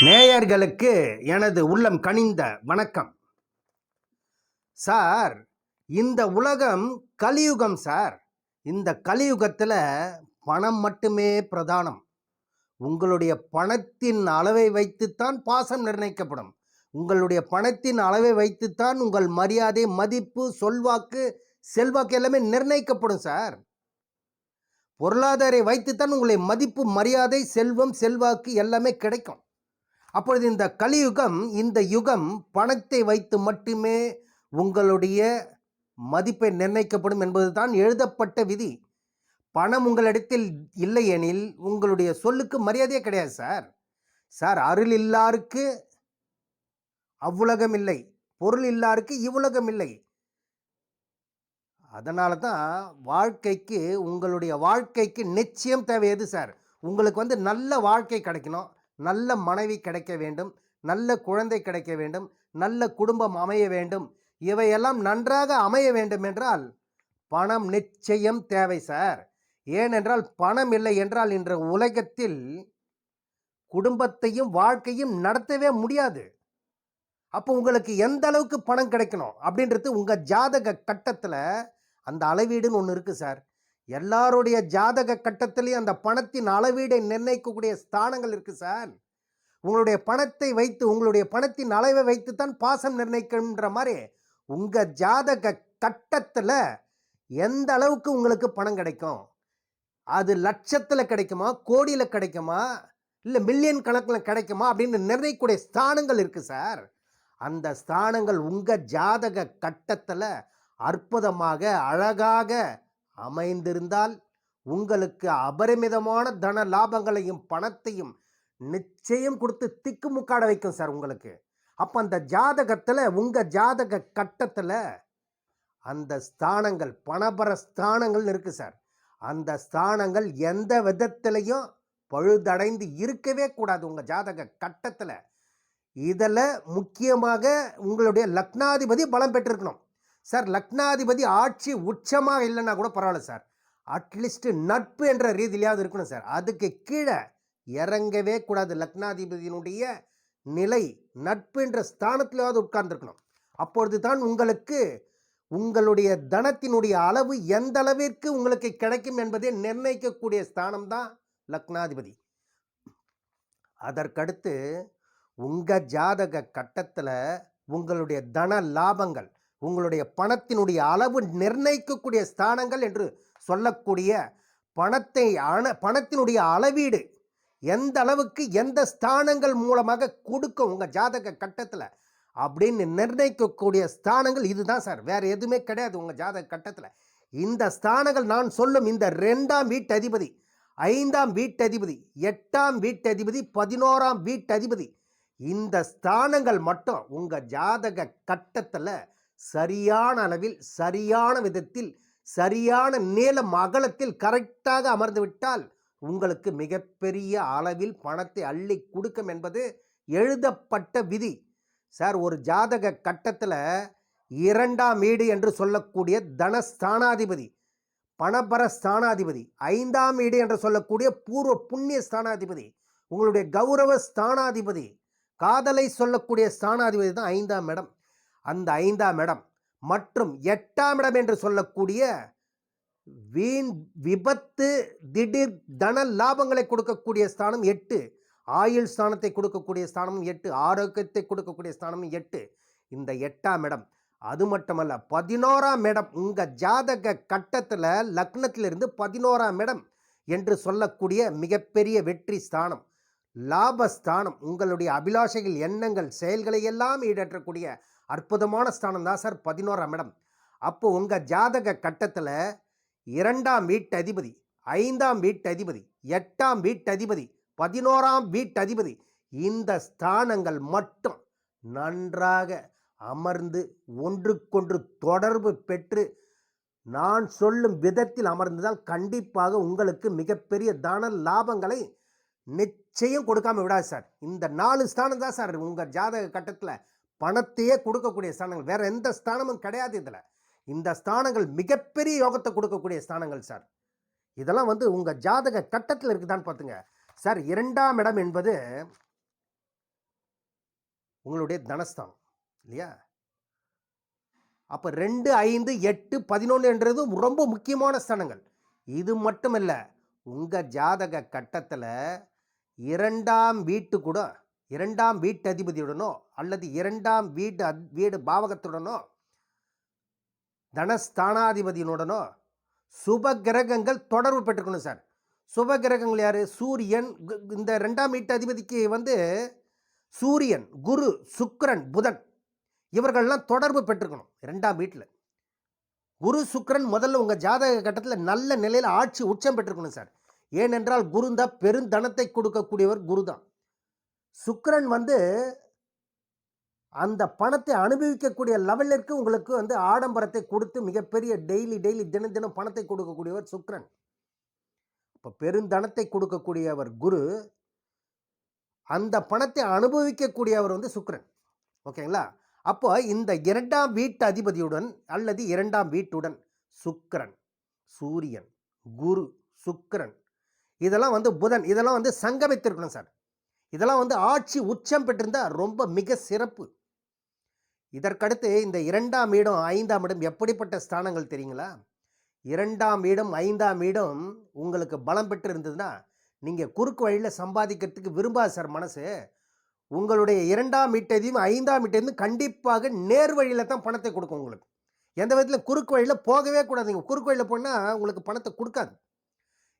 நேயர்களுக்கு எனது உள்ளம் கனிந்த வணக்கம். சார் இந்த உலகம் கலியுகம் சார். இந்த கலியுகத்தில் பணம் மட்டுமே பிரதானம். உங்களுடைய பணத்தின் அளவை வைத்துத்தான் பாசம் நிர்ணயிக்கப்படும். உங்களுடைய பணத்தின் அளவை வைத்துத்தான் உங்கள் மரியாதை மதிப்பு சொல்வாக்கு செல்வாக்கு எல்லாமே நிர்ணயிக்கப்படும் சார். பொருளாதாரை வைத்துத்தான் உங்களுடைய மதிப்பு மரியாதை செல்வம் செல்வாக்கு எல்லாமே கிடைக்கும். அப்பொழுது இந்த கலியுகம் இந்த யுகம் பணத்தை வைத்து மட்டுமே உங்களுடைய மதிப்பை நிர்ணயிக்கப்படும் என்பதுதான் எழுதப்பட்ட விதி. பணம் உங்களிடத்தில் இல்லையெனில் உங்களுடைய சொல்லுக்கு மரியாதையே கிடையாது சார். சார் அருள் இல்லாருக்கு அவ்வுலகம் இல்லை. பொருள் இல்லாருக்கு இவ்வுலகம் இல்லை. அதனால தான் வாழ்க்கைக்கு உங்களுடைய வாழ்க்கைக்கு நிச்சயம் தேவை எது சார். உங்களுக்கு வந்து நல்ல வாழ்க்கை கிடைக்கணும். நல்ல மனைவி கிடைக்க வேண்டும் நல்ல குழந்தை கிடைக்க வேண்டும் நல்ல குடும்பம் அமைய வேண்டும். இவையெல்லாம் நன்றாக அமைய வேண்டும் என்றால் பணம் நிச்சயம் தேவை சார். ஏனென்றால் பணம் இல்லை என்றால் இன்ற உலகத்தில் குடும்பத்தையும் வாழ்க்கையும் நடத்தவே முடியாது. அப்போ உங்களுக்கு எந்த அளவுக்கு பணம் கிடைக்கணும் அப்படின்றது உங்கள் ஜாதக கட்டத்தில் அந்த அளவீடுன்னு ஒன்று இருக்குது சார். எல்லாருடைய ஜாதக கட்டத்திலையும் அந்த பணத்தின் அளவீடை நிர்ணயிக்கக்கூடிய ஸ்தானங்கள் இருக்குது சார். உங்களுடைய பணத்தை வைத்து உங்களுடைய பணத்தின் அளவை வைத்து தான் பாசம் நிர்ணயிக்கின்ற மாதிரி உங்கள் ஜாதக கட்டத்தில் எந்த அளவுக்கு உங்களுக்கு பணம் கிடைக்கும்? அது லட்சத்தில் கிடைக்குமா? கோடியில் கிடைக்குமா? இல்லை மில்லியன் கணக்கில் கிடைக்குமா? அப்படின்னு நிர்ணயிக்கக்கூடிய ஸ்தானங்கள் இருக்குது சார். அந்த ஸ்தானங்கள் உங்கள் ஜாதக கட்டத்தில் அற்புதமாக அழகாக அமைந்திருந்தால் உங்களுக்கு அபரிமிதமான தன லாபங்களையும் பணத்தையும் நிச்சயம் கொடுத்து திக்குமுக்காட வைக்கும் சார் உங்களுக்கு. அப்போ அந்த ஜாதகத்தில் உங்கள் ஜாதக கட்டத்தில் அந்த ஸ்தானங்கள் பணபர ஸ்தானங்கள்னு இருக்குது சார். அந்த ஸ்தானங்கள் எந்த விதத்திலையும் பழுதடைந்து இருக்கவே கூடாது உங்கள் ஜாதக கட்டத்தில். இதில் முக்கியமாக உங்களுடைய லக்னாதிபதி பலம் பெற்றிருக்கணும். சார் லக்னாதிபதி ஆட்சி உச்சமாக இல்லைன்னா கூட பரவாயில்ல சார். அட்லீஸ்ட் நட்பு என்ற ரீதியிலாவது இருக்கணும் சார். அதுக்கு கீழே இறங்கவே கூடாது. லக்னாதிபதியினுடைய நிலை நட்பு என்ற ஸ்தானத்திலாவது உட்கார்ந்துருக்கணும். அப்பொழுது தான் உங்களுக்கு உங்களுடைய தனத்தினுடைய அளவு எந்த அளவிற்கு உங்களுக்கு கிடைக்கும் என்பதை நிர்ணயிக்கக்கூடிய ஸ்தானம் தான் லக்னாதிபதி. அதற்கடுத்து உங்கள் ஜாதக கட்டத்தில் உங்களுடைய தன லாபங்கள் உங்களுடைய பணத்தினுடைய அளவு நிர்ணயிக்கக்கூடிய ஸ்தானங்கள் என்று சொல்லக்கூடிய பணத்தை அண பணத்தினுடைய அளவீடு எந்த அளவுக்கு எந்த ஸ்தானங்கள் மூலமாக கொடுக்கும் உங்கள் ஜாதக கட்டத்தில் அப்படின்னு நிர்ணயிக்கக்கூடிய ஸ்தானங்கள் இதுதான் சார். வேறு எதுவுமே கிடையாது உங்கள் ஜாதக கட்டத்தில். இந்த ஸ்தானங்கள் நான் சொல்லும் இந்த ரெண்டாம் வீட்டதிபதி ஐந்தாம் வீட்டதிபதி எட்டாம் வீட்டதிபதி பதினோராம் வீட்டதிபதி இந்த ஸ்தானங்கள் மட்டும் உங்கள் ஜாதக கட்டத்தில் சரியான அளவில் சரியான விதத்தில் சரியான நீளம் அகலத்தில் கரெக்டாக அமர்ந்து விட்டால் உங்களுக்கு மிகப்பெரிய அளவில் பணத்தை அள்ளி கொடுக்கும் என்பது எழுதப்பட்ட விதி. சார் ஒரு ஜாதக கட்டத்தில் இரண்டாம் வீடு என்று சொல்லக்கூடிய தனஸ்தானாதிபதி பணபர ஸ்தானாதிபதி ஐந்தாம் வீடு என்று சொல்லக்கூடிய பூர்வ புண்ணிய ஸ்தானாதிபதி உங்களுடைய கௌரவ ஸ்தானாதிபதி காதலை சொல்லக்கூடிய ஸ்தானாதிபதி தான் ஐந்தாம் இடம். அந்த ஐந்தாம் இடம் மற்றும் எட்டாம் இடம் என்று சொல்லக்கூடிய வீண் விபத்து திடீர் தன லாபங்களை கொடுக்கக்கூடிய ஸ்தானம் எட்டு ஆயுள் ஸ்தானத்தை கொடுக்கக்கூடிய ஸ்தானமும் எட்டு ஆரோக்கியத்தை கொடுக்கக்கூடிய ஸ்தானமும் எட்டு. இந்த எட்டாம் இடம். அது மட்டுமல்ல பதினோராம் இடம். உங்கள் ஜாதக கட்டத்தில் லக்னத்திலிருந்து பதினோராம் இடம் என்று சொல்லக்கூடிய மிகப்பெரிய வெற்றி ஸ்தானம். லாபஸ்தானம். உங்களுடைய அபிலாஷைகள் எண்ணங்கள் செயல்களை எல்லாம் ஈடேற்றக்கூடிய அற்புதமான ஸ்தானம் தான் சார் பதினோராம் இடம். அப்போ உங்கள் ஜாதக கட்டத்தில் இரண்டாம் வீட்டதிபதி ஐந்தாம் வீட்டதிபதி எட்டாம் வீட்டதிபதி பதினோராம் வீட்டதிபதி இந்த ஸ்தானங்கள் மட்டும் நன்றாக அமர்ந்து ஒன்றுக்கொன்று தொடர்பு பெற்று நான் சொல்லும் விதத்தில் அமர்ந்ததால் கண்டிப்பாக உங்களுக்கு மிகப்பெரிய தன லாபங்களை நிச்சயம் கொடுக்காம விடாது சார். இந்த நாலு ஸ்தானம் தான் சார் உங்கள் ஜாதக கட்டத்தில் பணத்தையே கொடுக்கக்கூடிய ஸ்தானங்கள். வேறு எந்த ஸ்தானமும் கிடையாது இதில். இந்த ஸ்தானங்கள் மிகப்பெரிய யோகத்தை கொடுக்கக்கூடிய ஸ்தானங்கள் சார். இதெல்லாம் வந்து உங்கள் ஜாதக கட்டத்தில் இருக்குதான்னு பார்த்துங்க சார் இரண்டாம் இடம் என்பது உங்களுடைய தனஸ்தானம் இல்லையா? அப்போ ரெண்டு ஐந்து எட்டு பதினொன்றுன்றது ரொம்ப முக்கியமான ஸ்தானங்கள். இது மட்டுமல்ல உங்கள் ஜாதக கட்டத்தில் இரண்டாம் வீட்டு கூட இரண்டாம் வீட்டு அதிபதியுடனோ அல்லது இரண்டாம் வீட்டு அத் வீடு பாவகத்துடனோ தனஸ்தானாதிபதியினுடனோ சுப கிரகங்கள் தொடர்பு பெற்றுக்கணும் சார். சுப கிரகங்கள் யார்? சூரியன் கு- இந்த ரெண்டாம் வீட்டு அதிபதிக்கு வந்து சூரியன் குரு சுக்கரன் புதன் இவர்கள்லாம் தொடர்பு பெற்றுக்கணும் ரெண்டாம் வீட்டில் குரு சுக்கரன் முதல்ல உங்கள் ஜாதக கட்டத்தில் நல்ல நிலையில் ஆட்சி உச்சம் பெற்றுக்கணும் சார். ஏனென்றால் குரு தான் பெருந்தனத்தை கொடுக்கக்கூடியவர் குரு தான் சுக்கரன் வந்து அந்த பணத்தை அனுபவிக்கக்கூடிய லெவலிற்கு உங்களுக்கு வந்து ஆடம்பரத்தை கொடுத்து மிகப்பெரிய டெய்லி டெய்லி தினம் தினம் பணத்தை கொடுக்கக்கூடியவர் சுக்கரன். இப்போ பெருந்தனத்தை கொடுக்கக்கூடியவர் குரு. அந்த பணத்தை அனுபவிக்கக்கூடியவர் வந்து சுக்கரன். ஓகேங்களா அப்போ இந்த இரண்டாம் வீட்டு அதிபதியுடன் அல்லது இரண்டாம் வீட்டுடன் சுக்கரன் சூரியன் குரு சுக்கரன். இதெல்லாம் வந்து புதன். இதெல்லாம் வந்து சங்கமித்திருக்கணும் சார். இதெல்லாம் வந்து ஆட்சி உச்சம் பெற்றிருந்தால் ரொம்ப மிக சிறப்பு. இதற்கடுத்து இந்த இரண்டாம் இடம் ஐந்தாம் இடம் எப்படிப்பட்ட ஸ்தானங்கள் தெரியுங்களா? இரண்டாம் இடம் ஐந்தாம் இடம் உங்களுக்கு பலம் பெற்று இருந்ததுன்னா நீங்கள் குறுக்கு வழியில் சம்பாதிக்கிறதுக்கு விரும்பாது சார் மனசு. உங்களுடைய இரண்டாம் வீட்டையும் ஐந்தாம் வீட்டையும் கண்டிப்பாக நேர் வழியில் தான் பணத்தை கொடுக்கும் உங்களுக்கு. எந்த விதத்தில் குறுக்கு வழியில் போகவே கூடாது நீங்கள் குறுக்கு வழியில் போனால் உங்களுக்கு பணத்தை கொடுக்காது.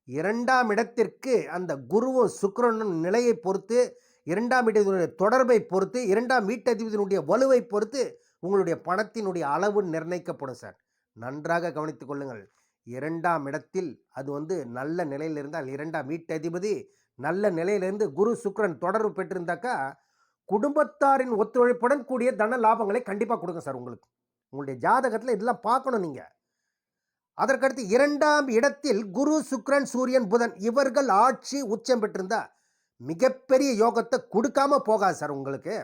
இரண்டாம் இடத்திற்கு அந்த குருவும் சுக்கரனும் நிலையை பொறுத்து இரண்டாம் இடத்தினுடைய தொடர்பை பொறுத்து இரண்டாம் வீட்டதிபதியினுடைய வலுவை பொறுத்து உங்களுடைய பணத்தினுடைய அளவு நிர்ணயிக்கப்படும் சார். நன்றாக கவனித்துக் கொள்ளுங்கள். இரண்டாம் இடத்தில் அது வந்து நல்ல நிலையில் இருந்தால் இரண்டாம் வீட்டதிபதி நல்ல நிலையிலிருந்து குரு சுக்கரன் தொடர்பு பெற்றிருந்தாக்கா குடும்பத்தாரின் ஒத்துழைப்புடன் கூடிய தன லாபங்களை கண்டிப்பாக கொடுங்க சார் உங்களுக்கு. உங்களுடைய ஜாதகத்தில் இதெல்லாம் பார்க்கணும் நீங்கள் அதற்கடுத்து இரண்டாம் இடத்தில் குரு சுக்ரன் சூரியன் புதன் இவர்கள் ஆட்சி உச்சம் பெற்றிருந்தா மிகப்பெரிய யோகத்தை கொடுக்காம போகாது சார் உங்களுக்கு.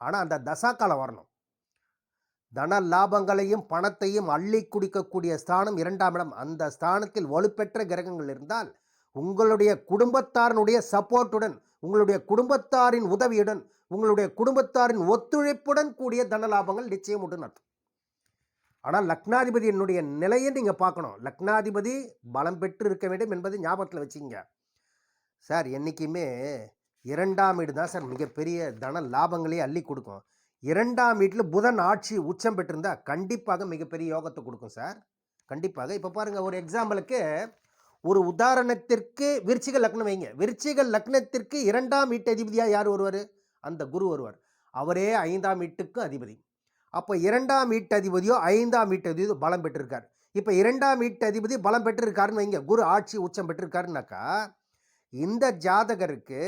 ஆனால் அந்த தசாக்காலம் வரணும். தன லாபங்களையும் பணத்தையும் அள்ளி குடிக்கக்கூடிய ஸ்தானம் இரண்டாம் இடம். அந்த ஸ்தானத்தில் வலுப்பெற்ற கிரகங்கள் இருந்தால் உங்களுடைய குடும்பத்தாரினுடைய சப்போர்ட்டுடன் உங்களுடைய குடும்பத்தாரின் உதவியுடன் உங்களுடைய குடும்பத்தாரின் ஒத்துழைப்புடன் கூடிய தன லாபங்கள் நிச்சயம் உண்டு அர்த்தம் ஆனால் லக்னாதிபதி என்னுடைய நிலையை நீங்கள் பார்க்கணும். லக்னாதிபதி பலம் பெற்று இருக்க வேண்டும் என்பதை ஞாபகத்தில் வச்சுங்க சார் என்றைக்குமே இரண்டாம் வீடு தான் சார் மிகப்பெரிய தன லாபங்களே அள்ளி கொடுக்கும். இரண்டாம் வீட்டில் புதன் ஆட்சி உச்சம் பெற்றிருந்தால் கண்டிப்பாக மிகப்பெரிய யோகத்தை கொடுக்கும் சார். கண்டிப்பாக. இப்போ பாருங்கள் ஒரு எக்ஸாம்பிளுக்கு ஒரு உதாரணத்திற்கு விருச்சிக லக்னம் வைங்க. விருச்சிக லக்னத்திற்கு இரண்டாம் வீட்டு அதிபதியாக யார் வருவார்? அந்த குரு வருவார். அவரே ஐந்தாம் வீட்டுக்கும் அதிபதி. அப்போ இரண்டாம் வீட்டதிபதியோ ஐந்தாம் வீட்டதிபதியோ பலம் பெற்றிருக்கார். இப்போ இரண்டாம் வீட்டதிபதி பலம் பெற்றிருக்காருன்னு வைங்க. குரு ஆட்சி உச்சம் பெற்றிருக்காருனாக்கா இந்த ஜாதகருக்கு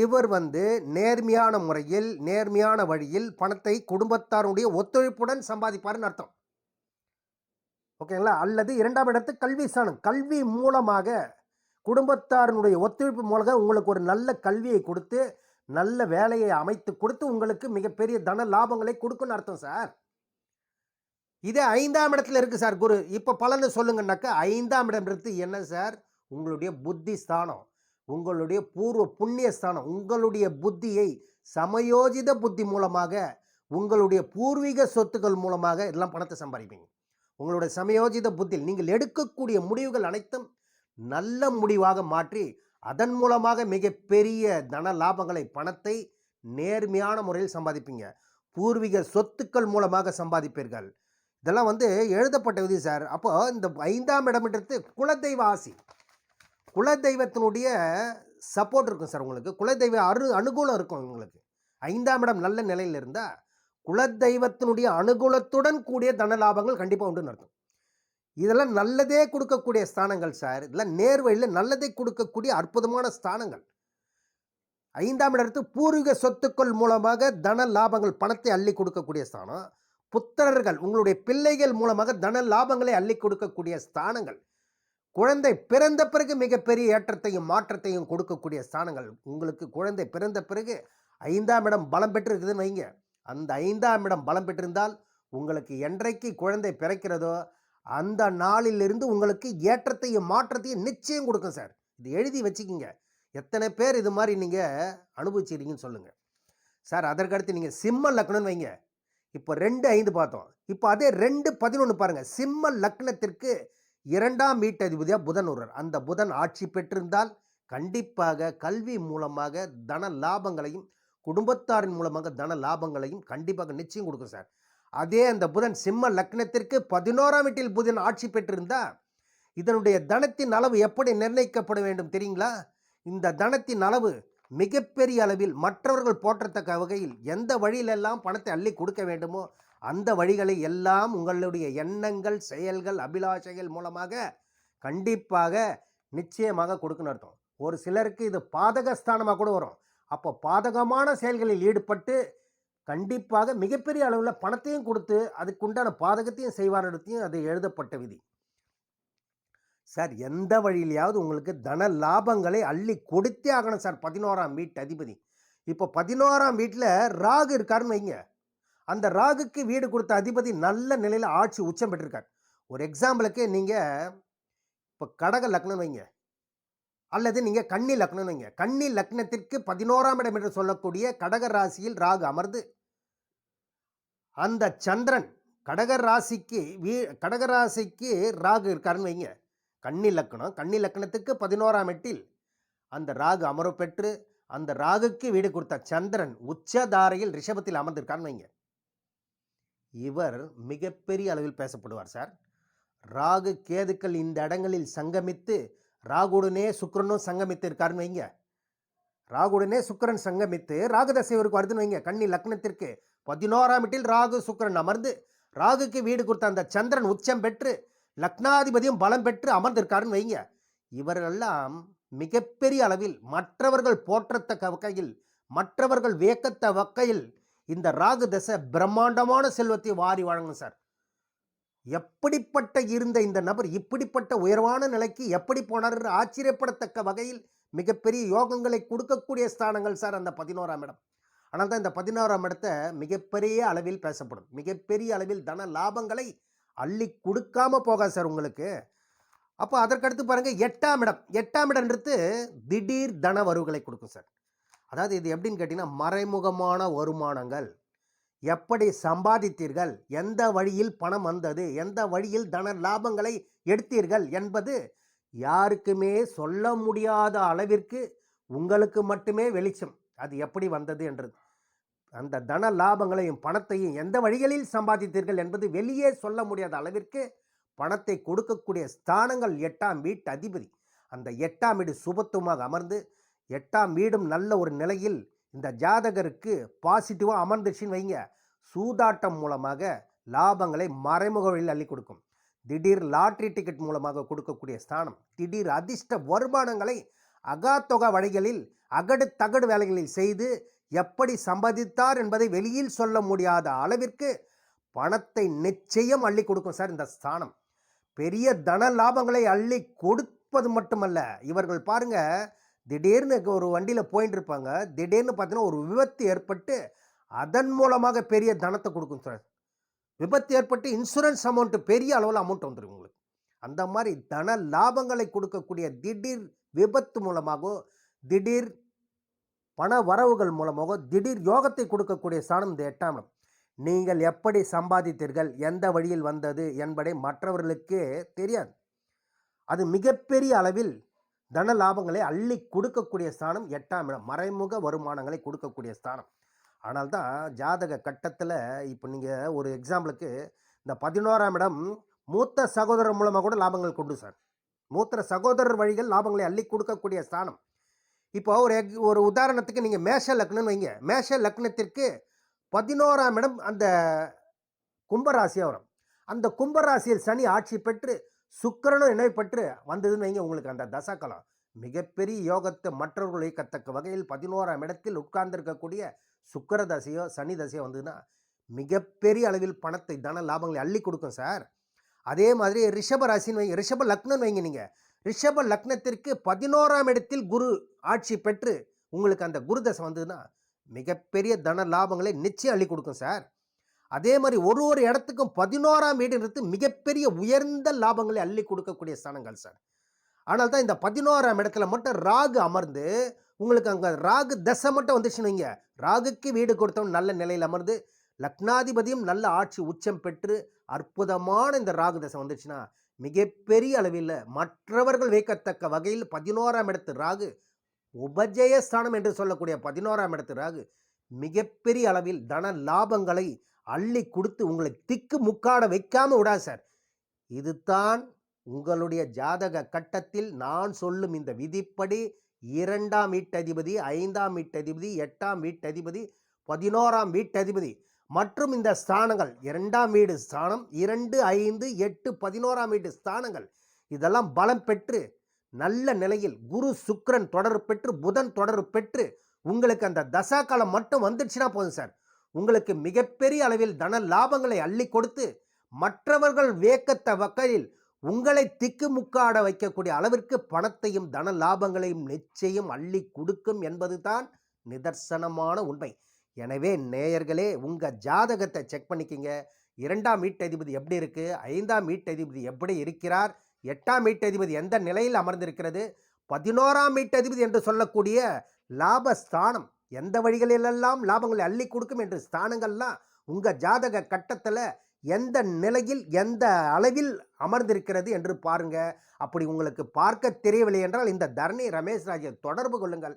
இவர் வந்து நேர்மையான முறையில் நேர்மையான வழியில் பணத்தை குடும்பத்தாருடைய ஒத்துழைப்புடன் சம்பாதிப்பார்னு அர்த்தம். ஓகேங்களா? அல்லது இரண்டாம் இடத்து கல்வி சாணம் கல்வி மூலமாக குடும்பத்தாரனுடைய ஒத்துழைப்பு மூலமாக உங்களுக்கு ஒரு நல்ல கல்வியை கொடுத்து நல்ல வேலையை அமைத்து கொடுத்து உங்களுக்கு மிகப்பெரிய தன லாபங்களை கொடுக்குன்னு அர்த்தம் சார். இதே ஐந்தாம் இடத்துல இருக்கு சார் குரு. இப்போ பலனை சொல்லுங்கன்னாக்கா ஐந்தாம் இடம்ன்றது என்ன சார்? உங்களுடைய புத்தி ஸ்தானம் உங்களுடைய பூர்வ புண்ணிய ஸ்தானம் உங்களுடைய புத்தியை சமயோஜித புத்தி மூலமாக உங்களுடைய பூர்வீக சொத்துக்கள் மூலமாக இதெல்லாம் பணத்தை சம்பாதிப்பீங்க. உங்களுடைய சமயோஜித புத்தியில் நீங்கள் எடுக்கக்கூடிய முடிவுகள் அனைத்தும் நல்ல முடிவாக மாற்றி அதன் மூலமாக மிகப்பெரிய தன லாபங்களை பணத்தை நேர்மையான முறையில் சம்பாதிப்பீங்க. பூர்வீக சொத்துக்கள் மூலமாக சம்பாதிப்பீர்கள். இதெல்லாம் வந்து எழுதப்பட்ட விதி சார். அப்போ இந்த ஐந்தாம் இடம்ன்றது குலதெய்வ ஆசி. குலதெய்வத்தினுடைய சப்போர்ட் இருக்கும் சார் உங்களுக்கு. குலதெய்வ அரு அனுகூலம் இருக்கும் உங்களுக்கு. ஐந்தாம் இடம் நல்ல நிலையில் இருந்தால் குலதெய்வத்தினுடைய அனுகூலத்துடன் கூடிய தன லாபங்கள் கண்டிப்பாக உண்டுன்னு அர்த்தம். இதெல்லாம் நல்லதே கொடுக்கக்கூடிய ஸ்தானங்கள் சார். இதெல்லாம் நேர்வழியில் நல்லதை கொடுக்கக்கூடிய அற்புதமான ஸ்தானங்கள். ஐந்தாம் இடத்து பூர்வீக சொத்துக்கள் மூலமாக தன லாபங்கள் பணத்தை அள்ளி கொடுக்கக்கூடிய ஸ்தானம். புத்திரர்கள் உங்களுடைய பிள்ளைகள் மூலமாக தன லாபங்களை அள்ளி கொடுக்கக்கூடிய ஸ்தானங்கள். குழந்தை பிறந்த பிறகு மிகப்பெரிய ஏற்றத்தையும் மாற்றத்தையும் கொடுக்கக்கூடிய ஸ்தானங்கள். உங்களுக்கு குழந்தை பிறந்த பிறகு ஐந்தாம் இடம் பலம் பெற்றிருக்குதுன்னு வைங்க. அந்த ஐந்தாம் இடம் பலம் பெற்றிருந்தால் உங்களுக்கு என்றைக்கு குழந்தை பிறக்கிறதோ அந்த நாளிலிருந்து உங்களுக்கு ஏற்றத்தையும் மாற்றத்தையும் நிச்சயம் கொடுக்கும் சார். இது எழுதி வச்சுக்கிங்க. எத்தனை பேர் இது மாதிரி நீங்கள் அனுபவிச்சிருக்கீங்கன்னு சொல்லுங்கள் சார் அதற்கடுத்து நீங்கள் சிம்ம லக்னம்னு வைங்க. இப்போ ரெண்டு ஐந்து பார்த்தோம். இப்போ அதே ரெண்டு பதினொன்று பாருங்கள் சிம்ம லக்னத்திற்கு இரண்டாம் வீட்டதிபதியாக புதன் ஒருவர். அந்த புதன் ஆட்சி பெற்றிருந்தால் கண்டிப்பாக கல்வி மூலமாக தன லாபங்களையும் குடும்பத்தாரின் மூலமாக தன லாபங்களையும் கண்டிப்பாக நிச்சயம் கொடுக்கும் சார். அதே அந்த புதன் சிம்ம லக்னத்திற்கு பதினோராம் வீட்டில் புதன் ஆட்சி பெற்றிருந்தா இதனுடைய தனத்தின் அளவு எப்படி நிர்ணயிக்கப்பட வேண்டும் தெரியுங்களா? இந்த தனத்தின் அளவு மிகப்பெரிய அளவில் மற்றவர்கள் போற்றத்தக்க வகையில் எந்த வழியிலெல்லாம் பணத்தை அள்ளி கொடுக்க வேண்டுமோ அந்த வழிகளை எல்லாம் உங்களுடைய எண்ணங்கள் செயல்கள் அபிலாஷைகள் மூலமாக கண்டிப்பாக நிச்சயமாக கொடுக்கணும் அர்த்தம். ஒரு சிலருக்கு இது பாதக ஸ்தானமாக கூட வரும். அப்போ பாதகமான செயல்களில் ஈடுபட்டு கண்டிப்பாக மிகப்பெரிய அளவில் பணத்தையும் கொடுத்து அதுக்குண்டான பாதகத்தையும் செய்வாரிடத்தையும் அது எழுதப்பட்ட விதி. சார் எந்த வழியிலையாவது உங்களுக்கு தன லாபங்களை அள்ளி கொடுத்தே ஆகணும் சார் பதினோராம் வீட்டு அதிபதி. இப்போ பதினோராம் வீட்டில் ராகு இருக்காருன்னு வைங்க. அந்த ராகுக்கு வீடு கொடுத்த அதிபதி நல்ல நிலையில் ஆட்சி உச்சம் பெற்றிருக்கார். ஒரு எக்ஸாம்பிளுக்கு நீங்கள் இப்போ கடக லக்னம் வைங்க. அல்லது நீங்கள் கன்னி லக்னம் வைங்க. கன்னி லக்னத்திற்கு பதினோராம் இடம் என்று சொல்லக்கூடிய கடக ராசியில் ராகு அமர்ந்து அந்த சந்திரன் கடகர் ராசிக்கு வீ கடகராசிக்கு ராகு இருக்காருன்னு வைங்க. கன்னி லக்கணம் கன்னி லக்கணத்துக்கு பதினோராம் எட்டில் அந்த ராகு அமர்வு பெற்று அந்த ராகுக்கு வீடு கொடுத்த சந்திரன் உச்சதாரையில் ரிஷபத்தில் அமர்ந்திருக்கான்னு வைங்க. இவர் மிகப்பெரிய அளவில் பேசப்படுவார் சார். ராகு கேதுக்கள் இந்த இடங்களில் சங்கமித்து ராகுடனே சுக்கிரனும் சங்கமித்து இருக்காருன்னு வைங்க. ராகுடனே சுக்கிரன் சங்கமித்து ராகுதசை இவருக்கு வருதுன்னு வைங்க. கன்னி லக்னத்திற்கு பதினோராம் வீட்டில் ராகு சுக்கிரன் அமர்ந்து ராகுக்கு வீடு கொடுத்த அந்த சந்திரன் உச்சம் பெற்று லக்னாதிபதியும் பலம் பெற்று அமர்ந்திருக்காருன்னு வைங்க. இவரெல்லாம் மிகப்பெரிய அளவில் மற்றவர்கள் போற்றத்தக்க வகையில் மற்றவர்கள் வியக்கத்த வகையில் இந்த ராகு தசை பிரம்மாண்டமான செல்வத்தை வாரி வழங்கும் சார். எப்படிப்பட்ட இருந்த இந்த நபர் இப்படிப்பட்ட உயர்வான நிலைக்கு எப்படி போனார் என்று ஆச்சரியப்படத்தக்க வகையில் மிகப்பெரிய யோகங்களை கொடுக்கக்கூடிய ஸ்தானங்கள் சார் அந்த பதினோராம் இடம். ஆனால் தான் இந்த பதினோராம் இடத்தை மிகப்பெரிய அளவில் பேசப்படும். மிகப்பெரிய அளவில் தன லாபங்களை அள்ளி கொடுக்காம போகாது சார் உங்களுக்கு. அப்போ அதற்கடுத்து பாருங்கள் எட்டாம் இடம். எட்டாம் இடம்ன்றது திடீர் தன வரவுகளை கொடுக்கும் சார். அதாவது இது எப்படின்னு கேட்டிங்கன்னா மறைமுகமான வருமானங்கள். எப்படி சம்பாதித்தீர்கள்? எந்த வழியில் பணம் வந்தது? எந்த வழியில் தன லாபங்களை எடுத்தீர்கள்? என்பது யாருக்குமே சொல்ல முடியாத அளவிற்கு உங்களுக்கு மட்டுமே வெளிச்சம். அது எப்படி வந்தது என்றது. அந்த தன லாபங்களையும் பணத்தையும் எந்த வழிகளில் சம்பாதித்தீர்கள் என்பது வெளியே சொல்ல முடியாத அளவிற்கு பணத்தை கொடுக்கக்கூடிய ஸ்தானங்கள் எட்டாம் வீட்டு அதிபதி. அந்த எட்டாம் வீடு சுபத்துவமாக அமர்ந்து எட்டாம் வீடும் நல்ல ஒரு நிலையில் இந்த ஜாதகருக்கு பாசிட்டிவாக அமர்ந்துச்சுன்னு வைங்க. சூதாட்டம் மூலமாக லாபங்களை மறைமுக வழியில் அள்ளி கொடுக்கும். திடீர் லாட்ரி டிக்கெட் மூலமாக கொடுக்கக்கூடிய ஸ்தானம் திடீர் அதிர்ஷ்ட வருமானங்களை அகாத்தொகை வழிகளில் அகடு தகடு வேலைகளில் செய்து எப்படி சம்பாதித்தார் என்பதை வெளியில் சொல்ல முடியாத அளவிற்கு பணத்தை நிச்சயம் அள்ளி கொடுக்கும் சார் இந்த ஸ்தானம். பெரிய தன லாபங்களை அள்ளி கொடுப்பது மட்டுமல்ல இவர்கள் பாருங்க திடீர்னு ஒரு வண்டியில் போயின்னு இருப்பாங்க. திடீர்னு பார்த்தீங்கன்னா ஒரு விபத்து ஏற்பட்டு அதன் மூலமாக பெரிய தனத்தை கொடுக்கும் சார். விபத்து ஏற்பட்டு இன்சூரன்ஸ் அமௌண்ட்டு பெரிய அளவில் அமௌண்ட் வந்துடும் உங்களுக்கு. அந்த மாதிரி தன லாபங்களை கொடுக்கக்கூடிய திடீர் விபத்து மூலமாகவோ திடீர் பண வரவுகள் மூலமாக திடீர் யோகத்தை கொடுக்கக்கூடிய ஸ்தானம் இந்த எட்டாம் இடம். நீங்கள் எப்படி சம்பாதித்தீர்கள்? எந்த வழியில் வந்தது? என்பதை மற்றவர்களுக்கு தெரியாது. அது மிகப்பெரிய அளவில் தன லாபங்களை அள்ளி கொடுக்கக்கூடிய ஸ்தானம் எட்டாம் இடம். மறைமுக வருமானங்களை கொடுக்கக்கூடிய ஸ்தானம். ஆனால் தான் ஜாதக கட்டத்தில் இப்போ நீங்கள் ஒரு எக்ஸாம்பிளுக்கு இந்த பதினோராம் இடம் மூத்த சகோதரர் மூலமாக கூட லாபங்கள் கொண்டு சார். மூத்த சகோதரர் வழிகள் லாபங்களை அள்ளி கொடுக்கக்கூடிய ஸ்தானம். இப்போ ஒரு எக் ஒரு உதாரணத்துக்கு நீங்கள் மேஷ லக்னம்னு வைங்க. மேஷ லக்னத்திற்கு பதினோராம் இடம் அந்த கும்பராசியாக வரும். அந்த கும்பராசியில் சனி ஆட்சி பெற்று சுக்கரனும் இணை பெற்று வந்ததுன்னு வைங்க. உங்களுக்கு அந்த தசாக்கலம். மிகப்பெரிய யோகத்தை மற்றவர்கள் இயக்கத்தக்க வகையில் பதினோராம் இடத்தில் உட்கார்ந்திருக்கக்கூடிய சுக்கர தசையோ சனி தசையோ வந்ததுன்னா மிகப்பெரிய அளவில் பணத்தை தன லாபங்களை அள்ளி கொடுக்கும் சார். அதே மாதிரி ரிஷப ராசின்னு வைங்க. ரிஷப லக்னம்னு வைங்க நீங்கள் ரிஷப லக்னத்திற்கு பதினோராம் இடத்தில் குரு ஆட்சி பெற்று உங்களுக்கு அந்த குரு தசை வந்ததுன்னா மிகப்பெரிய தன லாபங்களை நிச்சயம் அள்ளி கொடுக்கும் சார். அதே மாதிரி ஒரு ஒரு இடத்துக்கும் பதினோராம் வீடுன்றது மிகப்பெரிய உயர்ந்த லாபங்களை அள்ளி கொடுக்கக்கூடிய ஸ்தானங்கள் சார். ஆனால் தான் இந்த பதினோராம் இடத்துல மட்டும் ராகு அமர்ந்து உங்களுக்கு அங்கே ராகு தசை மட்டும் வந்துச்சுன்னு வைங்க. ராகுக்கு வீடு கொடுத்தவன் நல்ல நிலையில் அமர்ந்து லக்னாதிபதியும் நல்ல ஆட்சி உச்சம் பெற்று அற்புதமான இந்த ராகு தசை வந்துச்சுன்னா மிகப்பெரிய அளவில் மற்றவர்கள் வைக்கத்தக்க வகையில் பதினோராம் இடத்து ராகு உபஜயஸ்தானம் என்று சொல்லக்கூடிய பதினோராம் இடத்து ராகு மிகப்பெரிய அளவில் தன லாபங்களை அள்ளி கொடுத்து உங்களை திக்கு முக்காட வைக்காம விடாது சார். இதுதான் உங்களுடைய ஜாதக கட்டத்தில் நான் சொல்லும் இந்த விதிப்படி இரண்டாம் வீட்டதிபதி ஐந்தாம் வீட்டதிபதி எட்டாம் வீட்டதிபதி பதினோராம் வீட்டதிபதி. மற்றும் இந்த ஸ்தானங்கள் இரண்டாம் வீடு ஸ்தானம் இரண்டு ஐந்து எட்டு பதினோராம் வீடு ஸ்தானங்கள். இதெல்லாம் பலம் பெற்று நல்ல நிலையில் குரு சுக்ரன் தொடர் பெற்று புதன் தொடர் பெற்று உங்களுக்கு அந்த தசா காலம் மட்டும் வந்துடுச்சுன்னா போதும் சார். உங்களுக்கு மிகப்பெரிய அளவில் தன லாபங்களை அள்ளி கொடுத்து மற்றவர்கள் வேக்கத்த வகையில் உங்களை திக்குமுக்காட வைக்கக்கூடிய அளவிற்கு பணத்தையும் தன லாபங்களையும் நிச்சயம் அள்ளி கொடுக்கும் என்பதுதான் நிதர்சனமான உண்மை. எனவே நேயர்களே உங்கள் ஜாதகத்தை செக் பண்ணிக்கிங்க. இரண்டாம் வீட்டதிபதி எப்படி இருக்குது ஐந்தாம் வீட்டதிபதி எப்படி இருக்கிறார்? எட்டாம் வீட்டதிபதி எந்த நிலையில் அமர்ந்திருக்கிறது? பதினோராம் வீட்டதிபதி என்று சொல்லக்கூடிய லாபஸ்தானம் எந்த வழிகளிலெல்லாம் லாபங்களை அள்ளி கொடுக்கும் என்று ஸ்தானங்கள்லாம் உங்கள் ஜாதக கட்டத்தில் எந்த நிலையில் எந்த அளவில் அமர்ந்திருக்கிறது என்று பாருங்கள் அப்படி உங்களுக்கு பார்க்க தெரியவில்லை என்றால் இந்த தரணி ரமேஷ் ராஜை தொடர்பு கொள்ளுங்கள்.